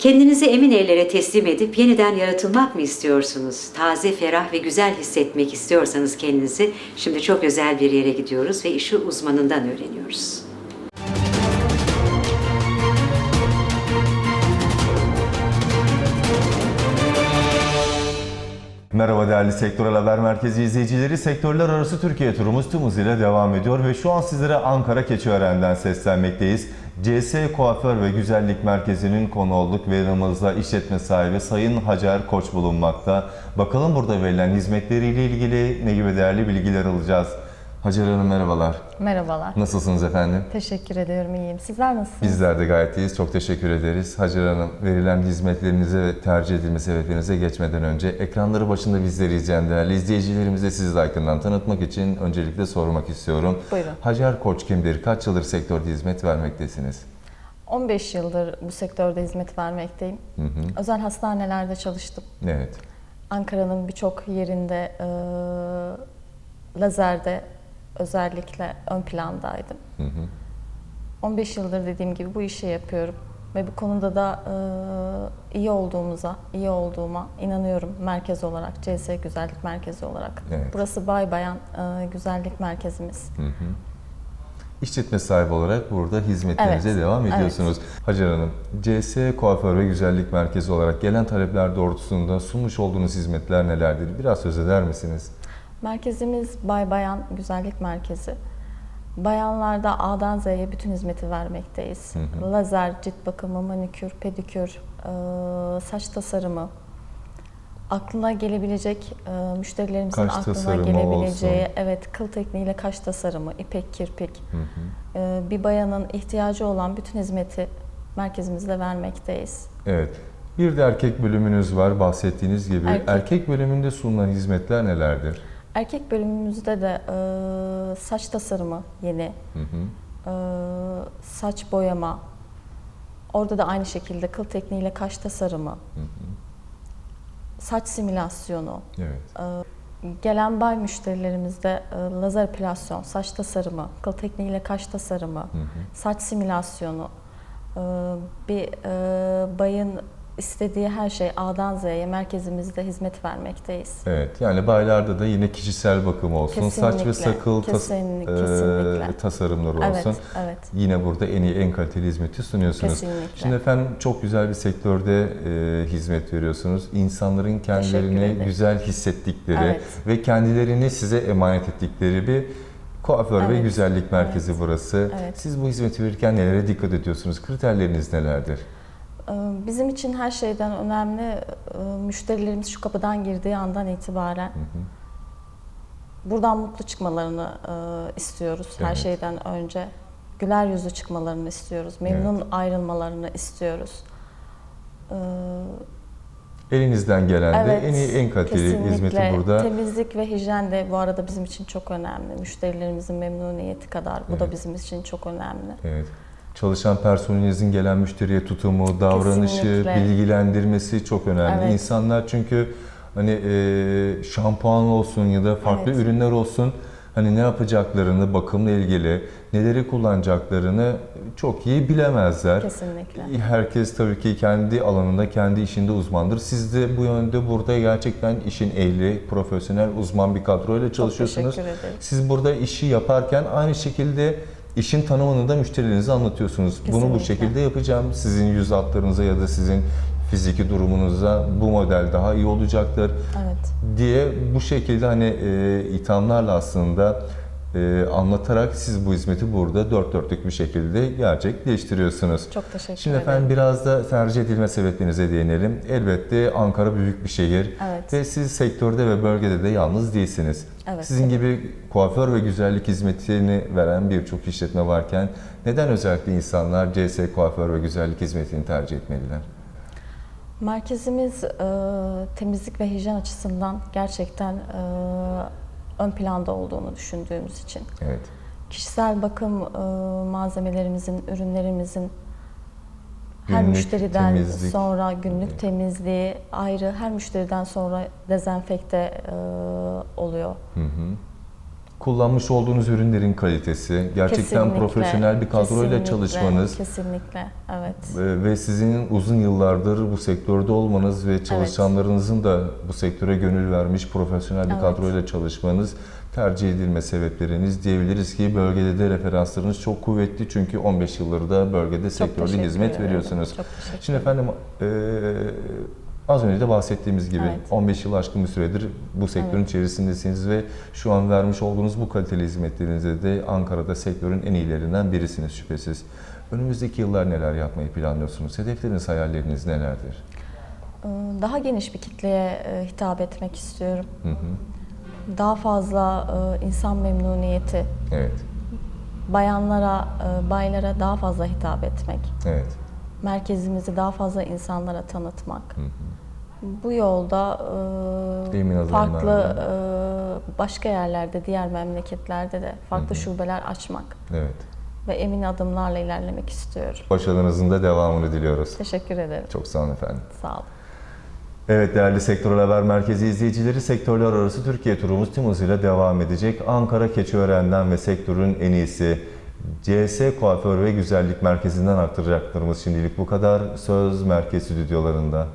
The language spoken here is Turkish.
Kendinizi emin ellere teslim edip yeniden yaratılmak mı istiyorsunuz? Taze, ferah ve güzel hissetmek istiyorsanız kendinizi şimdi çok özel bir yere gidiyoruz ve işi uzmanından öğreniyoruz. Merhaba değerli Sektörel Haber Merkezi izleyicileri. Sektörler arası Türkiye turumuz tüm hızıyla devam ediyor ve şu an sizlere Ankara Keçiören'den seslenmekteyiz. CS Kuaför ve Güzellik Merkezi'nin konu olduk ve yanımızda işletme sahibi Sayın Hacer Koç bulunmakta. Bakalım burada verilen hizmetleriyle ilgili ne gibi değerli bilgiler alacağız. Hacer Hanım merhabalar. Merhabalar. Nasılsınız efendim? Teşekkür ediyorum, iyiyim. Sizler nasılsınız? Bizler de gayet iyiyiz. Çok teşekkür ederiz. Hacer Hanım, verilen hizmetlerinize ve tercih edilme sebeplerinize geçmeden önce ekranları başında bizleri izleyen değerli izleyicilerimize sizi de yakından tanıtmak için öncelikle sormak istiyorum. Buyurun. Hacer Koç kimdir? Kaç yıldır sektörde hizmet vermektesiniz? 15 yıldır bu sektörde hizmet vermekteyim. Özel hastanelerde çalıştım. Evet. Ankara'nın birçok yerinde e, lazerde özellikle ön plandaydım. 15 yıldır dediğim gibi bu işi yapıyorum. Ve bu konuda da e, iyi olduğumuza, iyi olduğuma inanıyorum merkez olarak, CS Güzellik Merkezi olarak. Evet. Burası Bay Bayan e, Güzellik Merkezimiz. İşletme sahibi olarak burada hizmetlerinize Evet, devam evet. ediyorsunuz. Hacer Hanım, CS Kuaför ve Güzellik Merkezi olarak gelen talepler doğrultusunda sunmuş olduğunuz hizmetler nelerdir? Biraz söz eder misiniz? Merkezimiz Bay Bayan Güzellik Merkezi. Bayanlarda A'dan Z'ye bütün hizmeti vermekteyiz. Lazer, cilt bakımı, manikür, pedikür, e, saç tasarımı, aklına gelebilecek e, müşterilerimizin Kaş aklına gelebileceği olsun. evet kıl tekniğiyle kaş tasarımı, ipek kirpik. E, bir bayanın ihtiyacı olan bütün hizmeti merkezimizde vermekteyiz. Evet. Bir de erkek bölümünüz var bahsettiğiniz gibi. Erkek. Erkek, bölümünde sunulan hizmetler nelerdir? Erkek bölümümüzde de e, saç tasarımı yeni, e, saç boyama, orada da aynı şekilde kıl tekniğiyle kaş tasarımı, saç simülasyonu, Evet. gelen bay müşterilerimizde e, lazer epilasyon, saç tasarımı, kıl tekniğiyle kaş tasarımı, saç simülasyonu, e, bir e, bayın istediği her şey A'dan Z'ye merkezimizde hizmet vermekteyiz. Evet. Yani baylarda da yine kişisel bakım olsun, saç ve Kesinlikle, sakıl tas- kesinlikle. tasarımları olsun. Evet, evet. Yine burada en iyi, en kaliteli hizmeti sunuyorsunuz. Kesinlikle. Şimdi efendim çok güzel bir sektörde e, hizmet veriyorsunuz. İnsanların kendilerini güzel hissettikleri Evet. ve kendilerini size emanet ettikleri bir kuaför ve Evet, güzellik merkezi evet, burası. evet. Siz bu hizmeti verirken nelere dikkat ediyorsunuz? Kriterleriniz nelerdir? Ee, Bizim için her şeyden önemli e, müşterilerimiz şu kapıdan girdiği andan itibaren buradan mutlu çıkmalarını e, istiyoruz her Evet. şeyden önce. Güler yüzlü çıkmalarını istiyoruz. Memnun ayrılmalarını istiyoruz. Ee, Elinizden gelen de Evet, en iyi, en kaliteli hizmeti burada. Temizlik ve hijyen de bu arada bizim için çok önemli. Müşterilerimizin memnuniyeti kadar bu da Evet. bizim için çok önemli. Evet. Çalışan personelinizin gelen müşteriye tutumu, davranışı, Kesinlikle. bilgilendirmesi çok önemli. Evet. İnsanlar çünkü hani e, şampuan olsun ya da farklı Evet. ürünler olsun hani ne yapacaklarını, bakımla ilgili neleri kullanacaklarını çok iyi bilemezler. Kesinlikle. Herkes tabii ki kendi alanında, kendi işinde uzmandır. Siz de bu yönde burada gerçekten işin ehli, profesyonel, uzman bir kadroyla çalışıyorsunuz. teşekkür ederim. Siz burada işi yaparken aynı şekilde işin tanımını da müşterilerinize anlatıyorsunuz. Bunu bu Kesinlikle. şekilde yapacağım. Sizin yüz hatlarınıza ya da sizin fiziki durumunuza bu model daha iyi olacaktır Evet. diye bu şekilde hani e, ithamlarla aslında e, anlatarak siz bu hizmeti burada dört dörtlük bir şekilde gerçekleştiriyorsunuz. Çok teşekkür Şimdi ederim. efendim biraz da tercih edilme sebeplerinize değinelim. Elbette Ankara büyük bir şehir Evet. ve siz sektörde ve bölgede de yalnız değilsiniz. Evet. Sizin gibi kuaför ve güzellik hizmetini veren birçok işletme varken neden özellikle insanlar CS kuaför ve güzellik hizmetini tercih etmeliler? Merkezimiz e, temizlik ve hijyen açısından gerçekten e, ön planda olduğunu düşündüğümüz için. Evet. Kişisel bakım e, malzemelerimizin, ürünlerimizin her Günlük müşteriden temizlik. sonra günlük temizliği ayrı, her müşteriden sonra dezenfekte e, oluyor. Hı hı. Kullanmış olduğunuz ürünlerin kalitesi, gerçekten Kesinlikle, profesyonel bir kadroyla çalışmanız Kesinlikle, evet. ve sizin uzun yıllardır bu sektörde olmanız ve çalışanlarınızın da bu sektöre gönül vermiş profesyonel bir Evet. kadroyla çalışmanız tercih edilme sebepleriniz diyebiliriz ki bölgede de referanslarınız çok kuvvetli çünkü 15 yıldır da bölgede sektörde teşekkür hizmet veriyorsunuz. Çok Şimdi efendim e, az önce de bahsettiğimiz gibi Evet. 15 yıl aşkın bir süredir bu sektörün Evet. içerisindesiniz ve şu an vermiş olduğunuz bu kaliteli hizmetlerinizde de Ankara'da sektörün en iyilerinden birisiniz şüphesiz. Önümüzdeki yıllar neler yapmayı planlıyorsunuz? Hedefleriniz, hayalleriniz nelerdir? Ee, Daha geniş bir kitleye e, hitap etmek istiyorum. Hı hı. Daha fazla e, insan memnuniyeti, Evet, bayanlara, e, baylara daha fazla hitap etmek, evet. Merkezimizi daha fazla insanlara tanıtmak. Bu yolda e, farklı e, başka yerlerde, diğer memleketlerde de farklı şubeler açmak Evet. ve emin adımlarla ilerlemek istiyorum. Başarınızın da devamını diliyoruz. Teşekkür ederim. Çok sağ olun efendim. Sağ olun. Evet değerli Sektör Haber Merkezi izleyicileri sektörler arası Türkiye turumuz tüm hızıyla devam edecek. Ankara Keçiören'den ve sektörün en iyisi CS Kuaför ve Güzellik Merkezi'nden aktaracaklarımız şimdilik bu kadar. Söz Merkez Stüdyolarında.